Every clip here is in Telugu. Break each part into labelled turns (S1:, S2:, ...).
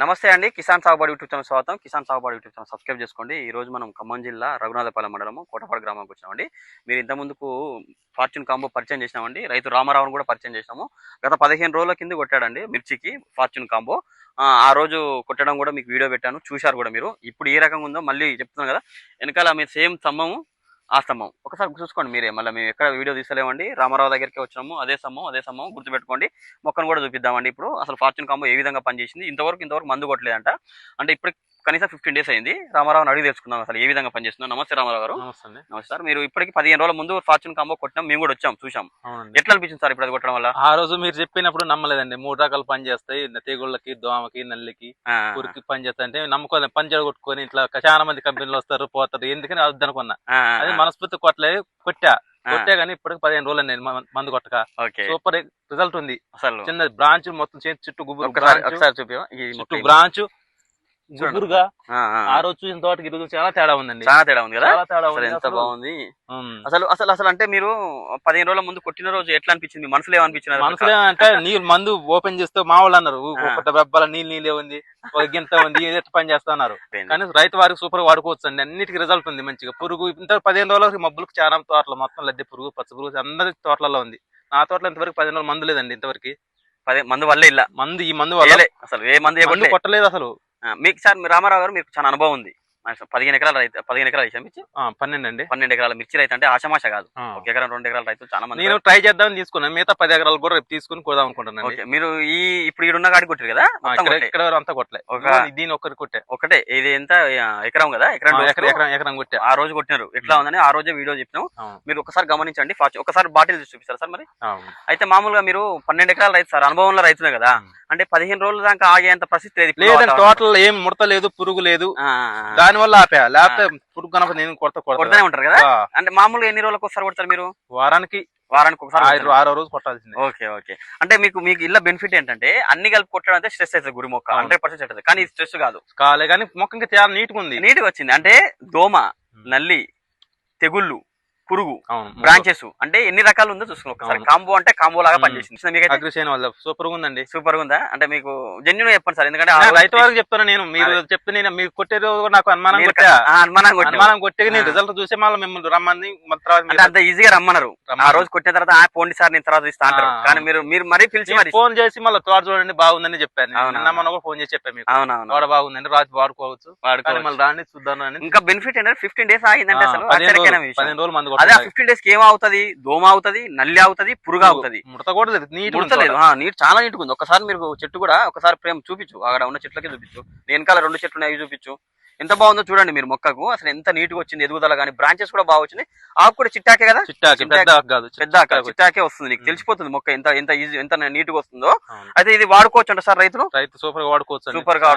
S1: నమస్తే అండి. కిసాన్ సాగుబడి యూట్యూబ్ ఛానల్ స్వాగతం. కిసాన్ సాగుబడి యూట్యూబ్ ఛానల్ సబ్స్క్రైబ్ చేసుకోండి. ఈ రోజు మనం ఖమ్మం జిల్లా రఘునాథపాలెం మండలము కోటపాడు గ్రామానికి వచ్చామండి మీరు ఇంత ముందుకు ఫార్చ్యూన్ కాంబో పరిచయం చేసినామండి. రైతు రామారావును కూడా పరిచయం చేసినాము. గత పదిహేను రోజుల కింద కొట్టాడండి మిర్చికి ఫార్చ్యూన్ కాంబో. ఆ, ఆ రోజు కొట్టడం కూడా మీకు వీడియో పెట్టాను. చూశారు కూడా మీరు. ఇప్పుడు ఏ రకంగా ఉందో మళ్ళీ చెప్తున్నాను కదా. వెనకాల మీరు సేమ్ స్తంభము ఆ స్తంభం ఒకసారి చూసుకోండి మీరే. మళ్ళీ మేము ఎక్కడ వీడియో తీసలేమండి రామారావు దగ్గరికి వచ్చినాము. అదే స్తంభం అదే స్తంభం గుర్తుపెట్టుకోండి. మొక్కను కూడా చూపిద్దామండి ఇప్పుడు. అసలు ఫార్చ్యూన్ కాంబో ఏ విధంగా పనిచేసింది? ఇంతవరకు ఇంతవరకు మందు కొట్టలేదంట. అంటే ఇప్పుడు కనీసం ఫిఫ్టీన్ డేస్ అయింది. రామారావుని అడిగి తెలుసుకుందాం అసలు ఏ విధంగా పనిచేస్తుందో. నమస్తే రామారావు గారు.
S2: నమస్తే
S1: సార్. మీరు ఇప్పటికి పదిహేను రోజుల ముందు ఫార్చ్యూన్ కాంబో కొట్టినాం. మేము కూడా వచ్చాం చూసాం ఎట్లా అనిపించింది సార్ ఇప్పుడు అది కొట్టడం వల్ల?
S2: ఆ రోజు మీరు చెప్పినప్పుడు నమ్మలేదండి. మూడు రకాలు పని చేస్తాయి. తెగుళ్ళకి దోమకి నల్లికి
S1: ఆ,
S2: పురికి పని చేస్తాయి. అంటే నమ్ముకోలేదు. పని కొట్టుకొని ఇట్లా చాలా మంది కంపెనీలు వస్తారు పోతారు. ఎందుకని
S1: ఆ,
S2: అది మనస్ఫూర్తి కొట్టలేదు కొట్టా. కొట్టే కానీ ఇప్పటికి పదిహేను రోజులు అండి మందు కొట్టక. సూపర్ రిజల్ట్ ఉంది.
S1: అసలు.
S2: చిన్న బ్రాంచ్ మొత్తం చేతి చుట్టూ చుట్టూ బ్రాంచ్. గుబురుగా
S1: ఆ,
S2: రోజు చూసిన తోటకి ఈ రోజు చాలా తేడా ఉందండి.
S1: చాలా తేడా ఉంది కదా?
S2: చాలా తేడా ఉంది
S1: ఎంత. బాగుంది. అసలు అసలు అసలు అంటే మీరు పదిహేను రోజుల ముందు కొట్టిన రోజు ఎట్లా అనిపించింది? మనసులో ఏమనిపించింది
S2: మనసులో అంటే నీళ్ళు మందు ఓపెన్ చేస్తే మా వాళ్ళు అన్నారు బెబ్బల నీళ్ళు నీళ్ళే ఉంది. గింత ఉంది ఏదో పని చేస్తా? అన్నారు. కానీ రైతు వారికి సూపర్ వాడుకోవచ్చు అండి. అన్నిటికీ రిజల్ట్ ఉంది మంచిగా. పురుగు ఇంత పదిహేను రోజులకి మబ్బులకు చాలా తోటలు మొత్తం లద్దె పురుగు పచ్చ పురుగు అందరి తోటలలో ఉంది. నా తోటలో ఇంతవరకు పదిహేను రోజులు మందు లేదండి ఇంతవరకు.
S1: పది మందు వల్లే ఇలా
S2: మందు ఈ మందు వల్ల.
S1: అసలు ఏ మందు
S2: మందు
S1: వేయబట్లే.
S2: కొట్టలేదు అసలు.
S1: మీకు సార్ రామారావు గారు మీకు చాలా అనుభవం ఉంది. పదిహేను ఎకరాల రైతు పదిహేను ఎకరాలు వేసాం మిర్చి
S2: పన్నెండు అండి
S1: పన్నెండు ఎకరాల మిర్చి రైతు అంటే ఆశమాష కాదు. ఒక ఎకరం రెండు ఎకరాల రైతు చాలా మంది
S2: నేను ట్రై చేద్దామని తీసుకున్నాను. మిగతా పది ఎకరాలు కూడా రేపు తీసుకుని కొడదాం అనుకుంటున్నాను.
S1: ఓకే మీరు ఈ ఇప్పుడు ఈడున్న కాడికి కొట్టారు కదా?
S2: ఇక్కడ అంతా కొట్టలే.
S1: ఒక-
S2: దీని ఒక్కరికి కొట్టే.
S1: ఒకటే. ఇది ఎంత? ఎకరం కదా? ఎకరం
S2: ఎకరం కొట్టే.
S1: ఆ రోజు కొట్టినారు. ఎట్లా ఉందని ఆ రోజే వీడియో చెప్పినాం. మీరు ఒకసారి గమనించండి. ఫాస్ట్ ఒకసారి బాటిల్ చూసి చూపిస్తారు సార్ మరి. అయితే మామూలుగా మీరు పన్నెండు ఎకరాల రైతు సార్ అనుభవంలో రైతునే కదా. అంటే పదిహేను రోజుల దాకా ఆగేంత పరిస్థితి లేదు వాతావరణం.
S2: టోటల్ ఏం ముడత లేదు పురుగు లేదు. దాని వల్ల ఆపా. లేకపోతే పురుగు కనుక నేను కొడత కొడతా.
S1: కొడుతూనే ఉంటారు కదా? అంటే మామూలుగా ఎన్ని రోజులకు ఒకసారి కొడతారు మీరు?
S2: వారానికి
S1: వారానికి ఒకసారి
S2: ఆరు రోజు కొట్టాల్సిందే.
S1: Okay okay. అంటే మీకు మీకు ఇల్ల బెనిఫిట్ ఏంటంటే అన్ని కలిపి కొట్టడం అంటే స్ట్రెస్ అవుతుంది గురి మొక్క. హండ్రెడ్ పర్సెంట్ అవుతుంది. కానీ స్ట్రెస్ కాదు.
S2: కాలే కానీ మొక్క ఇంకా చాలా నీట్గా ఉంది.
S1: నీట్గా వచ్చింది. అంటే దోమ నల్లి తెగుళ్ళు పురుగు. బ్రాంచెస్ అంటే ఎన్ని రకాలు ఉందో ఒకసారి.
S2: అవును.
S1: కాంబో అంటే కాంబో లాగా. పనిచేసింది. మీకైతే?
S2: సూపర్ ఉందండి.
S1: సూపర్ ఉందా? అంటే మీకు జెన్యున్ చెప్పండి సార్. ఎందుకంటే
S2: రైతు వారికి చెప్తాను నేను. మీరు చెప్తే నేను మీరు కొట్టే రోజు నాకు అనుమానం
S1: మీరు
S2: కొట్టా.
S1: అనుమానం.
S2: అనుమానం కొట్టే నేను. రిజల్ట్ చూసే మళ్ళీ మిమ్మల్ని
S1: అంటే అంత ఈజీగా రమ్మన్నారు ఆ. రోజు కొట్టిన తర్వాత ఆ పోండి సార్ నేను తర్వాత ఇస్తా అంటారు. కానీ. మీరు మీరు మరీ పిలిచి మరి
S2: ఫోన్ చేసి మళ్ళీ తోట చూడండి బాగుందని చెప్పాను. నిన్న మొన్న కూడా ఫోన్ చేసి చెప్పాను మీకు.
S1: అవునవును.
S2: తోట బాగుందండి రాజు వాడుకోవచ్చు. కానీ
S1: వాడుకోవచ్చు.
S2: మళ్ళీ రాండి చూద్దాం అని.
S1: ఇంకా బెనిఫిట్ ఏంటంటే ఫిఫ్టీన్ డేస్ ఆగిందంటే అసలు.
S2: పదిహేను రోజులు మంది
S1: అదే. ఫిఫ్టీన్ డేస్కి ఏమవుతుంది? దోమ అవుతుంది నల్లి అవుతుంది పురుగు అవుతుంది
S2: ముడత కూడా లేదు నీట్
S1: ముడతలేదు నీరు చాలా నీట్గా ఉంది. ఒకసారి మీరు చెట్టు కూడా ఒకసారి ప్రేమ చూపించు. అక్కడ ఉన్న చెట్లకి చూపించు. వెనకాల రెండు చెట్లు ఉన్నాయి అవి చూపించు. ఎంత బాగుందో చూడండి మీరు మొక్కకు. అసలు ఎంత నీట్గా వచ్చింది ఎదుగుదల కానీ బ్రాంచెస్ కూడా బాగా వచ్చినాయి. ఆకు కూడా చిట్టాకే కదా?
S2: చిట్టాకి. పెద్ద కాదు చిట్టాకి.
S1: వస్తుంది నీకు. తెలిసిపోతుంది మొక్క ఎంత ఎంత ఈజీ ఎంత నీట్గా వస్తుందో. అయితే ఇది వాడుకోవచ్చు అంట సార్ రైతులు?
S2: రైతు సూపర్గా వాడుకోవచ్చు. సూపర్గా.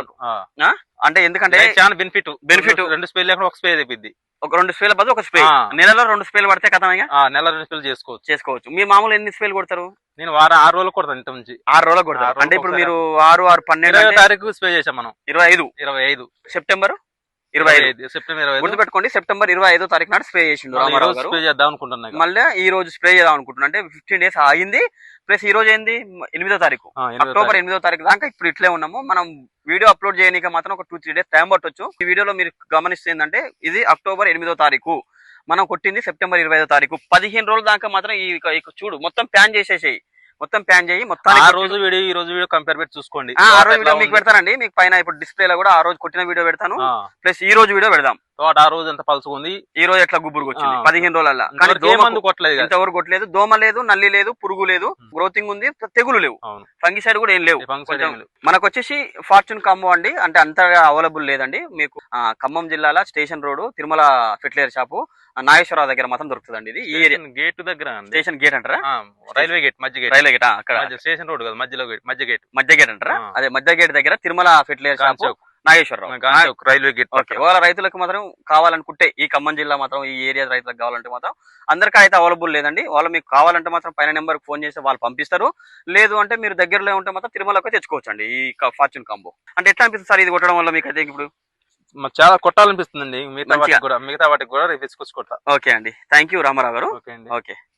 S1: అంటే ఎందుకంటే
S2: చాలా బెనిఫిట్
S1: Benefit.
S2: రెండు స్ప్రే లేకుండా ఒక స్ప్రే తెప్పిద్ది
S1: ఒక రెండు స్ప్రేల బదులు ఒక స్ప్రే
S2: ఆ.
S1: నెలలో రెండు స్ప్రేలు పడితే
S2: ఆ నెల రెండు స్ప్రేలు చేసుకోవచ్చు.
S1: చేసుకోవచ్చు. మీ మామూలు ఎన్ని స్ప్రేలు కొడతారు?
S2: నేను వారం ఆరు రోజులు కొడతాను ఇంత నుంచి
S1: ఆరు రోజులకు కొడతారు?
S2: ఆరు
S1: అంటే ఇప్పుడు మీరు ఆరు ఆరు పన్నెండు
S2: తారీఖు స్ప్రే చేసాం మనం.
S1: ఇరవై ఐదు.
S2: ఇరవై ఐదు.
S1: సెప్టెంబర్? ఇరవై ఐదు.
S2: సెప్టెంబర్ ఇరవై ఐదు.
S1: గుర్తుపెట్టుకోండి సెప్టెంబర్ ఇరవై ఐదో తారీఖు నాడు స్ప్రే చేసిండు రామారావు గారు.
S2: స్ప్రే చేద్దాం.
S1: మళ్ళీ ఈ రోజు స్ప్రే చేద్దాం అనుకుంటున్నా. అంటే ఫిఫ్టీన్ డేస్ ఆగింది ప్లస్ ఈ రోజు ఏంది? ఎనిమిదో తారీఖు. అక్టోబర్. ఎనిమిదో తారీఖు దాకా ఇప్పుడు ఇట్లే ఉన్నాము. మనం వీడియో అప్లోడ్ చేయడానికి మాత్రం ఒక టూ త్రీ డేస్ టైం పట్టొచ్చు. ఈ వీడియోలో మీరు గమనిస్తే ఏంటంటే ఇది అక్టోబర్ ఎనిమిదో తారీఖు. మనం కొట్టింది సెప్టెంబర్ ఇరవై ఐదో తారీఖు. పదిహేను రోజుల దాకా మాత్రం ఈ ఈ చూడు మొత్తం ప్యాన్ చేసేసేయి. మొత్తం ప్యాన్ చేయి మొత్తం
S2: ఆ రోజు వీడియో ఈ రోజు వీడియో కంపేర్ పెట్టి చూసుకోండి.
S1: ఆ రోజు వీడియో మీకు? పెడతానండి. మీకు పైన ఇప్పుడు డిస్ప్లే లో కూడా ఆ రోజు కొట్టిన వీడియో పెడతాను. ప్లస్ ఈ రోజు వీడియో పెడదాం.
S2: తోట ఆ రోజు ఎంత పలుచుకుంది
S1: ఈ రోజు ఎట్లా గుబ్బురుకు వచ్చింది. పదిహేను రోజుల కానీ
S2: ఇంతవరకు ఏ
S1: దోమకు
S2: మందు కొట్టలేదు.
S1: ఇంతవరకు కొట్టలేదు. దోమ లేదు నల్లి లేదు పురుగు లేదు. గ్రోతింగ్ ఉంది తెగులు లేవు. ఫంగిసైడ్ కూడా ఏం లేవు. మనకు వచ్చేసి ఫార్చ్యూన్ కాంబో అండి. అంటే అంతగా అవైలబుల్ లేదండి. మీకు ఖమ్మం జిల్లాల station road Tirumala fertiliser shop ఆ, నాగేశ్వరరావు దగ్గర మాత్రం ఈ ఏరియా
S2: స్టేషన్ గేట్ దగ్గర అండి.
S1: స్టేషన్ గేట్ అంటారా?
S2: రైల్వే గేట్ మధ్య గేట్.
S1: Railway gate? అక్కడ.
S2: స్టేషన్ రోడ్ కదా మధ్యలో గేట్ మధ్య గేట్.
S1: మధ్య గేట్ అంటారా. అదే మధ్య గేట్ దగ్గర Tirumala fertiliser shop. Nageswararao.
S2: Railway gate
S1: okay వాళ్ళ రైతులకు మాత్రం కావాలనుకుంటే ఈ ఖమ్మం జిల్లా మాత్రం ఈ ఏరియా రైతులకు కావాలంటే మాత్రం అందరికీ అయితే అవైలబుల్ లేదండి. వాళ్ళు మీకు కావాలంటే మాత్రం పైన నెంబర్ ఫోన్ చేసి వాళ్ళు పంపిస్తారు. లేదు అంటే మీరు దగ్గరలో ఉంటే మాత్రం తిరుమలకు తెచ్చుకోవచ్చు అండి ఈ ఫార్చ్యూన్ కాంబో. అంటే ఎట్లా అనిపిస్తుంది సార్ ఇది కొట్టడం వల్ల మీకు అయితే ఇప్పుడు?
S2: చాలా కొట్టాలనిపిస్తుందండి. మిగతా. వాటికి కూడా మిగతా వాటికి కూడా రేపు తీసుకొచ్చి కొడతా
S1: ఓకే అండి. థ్యాంక్ యూ రామారావు గారు. ఓకే.